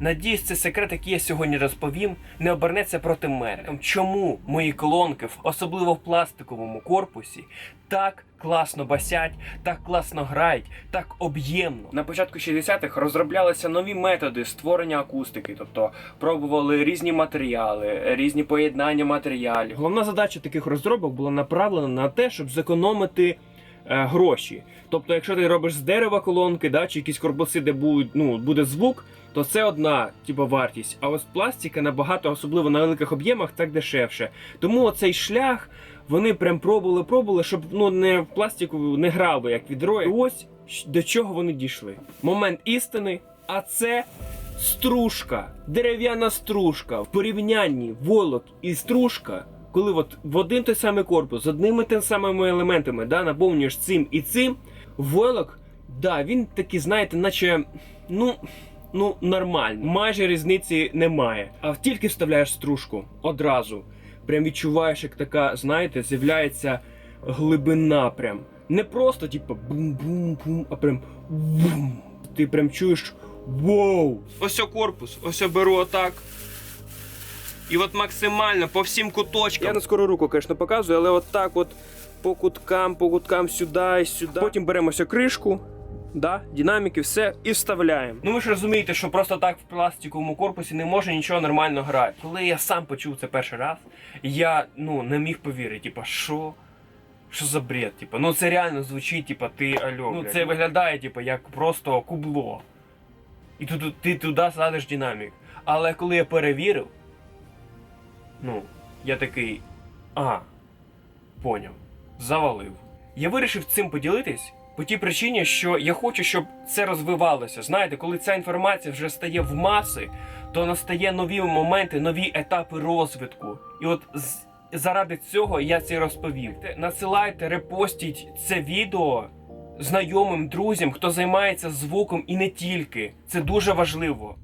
Надіюсь, цей секрет, який я сьогодні розповім, не обернеться проти мене. Чому мої колонки, в- особливо в пластиковому корпусі, так класно басять, так класно грають, так об'ємно. На початку 60-х розроблялися нові методи створення акустики, тобто пробували різні матеріали, різні поєднання матеріалів. Головна задача таких розробок була направлена на те, щоб зекономити гроші. Тобто, якщо ти робиш з дерева колонки, да, чи якісь корпуси, де будуть, ну, буде звук, то це одна типу, вартість. А ось пластика набагато, особливо на великих об'ємах, так дешевше. Тому оцей шлях вони прям пробували, пробували, щоб ну не в пластику не грало, як відро. І ось до чого вони дійшли. Момент істини, а це. Стружка, дерев'яна стружка в порівнянні волок і стружка, коли от в один той самий корпус з одними тими самими елементами да, наповнюєш цим і цим, волок, да, він такий, знаєте, наче ну, ну нормально. Майже різниці немає. А тільки вставляєш стружку одразу. Прям відчуваєш, як така, знаєте, з'являється глибина. Прям. Не просто, типу, бум-бум-бум, а прям бум. Ти прям чуєш Воу! Ось корпус, ось я беру отак. І от максимально по всім куточкам. Я на скору руку, звісно, показую, але от так от по куткам, по куткам сюди і сюди. Потім беремо ось кришку, да, динаміки, все і вставляємо. Ну ви ж розумієте, що просто так в пластиковому корпусі не може нічого нормально грати. Коли я сам почув це перший раз, я ну не міг повірити, типа, що? Що за бред? Типа, ну це реально звучить, типа, ти альо. Ну це виглядає, типа, як просто кубло. І тут ти туди садиш динамік. Але коли я перевірив, ну, я такий. А, поняв. Завалив. Я вирішив цим поділитись по тій причині, що я хочу, щоб це розвивалося. Знаєте, коли ця інформація вже стає в маси, то настає нові моменти, нові етапи розвитку. І от заради цього я це розповів. Насилайте, репостіть це відео знайомим, друзям, хто займається звуком і не тільки. Це дуже важливо.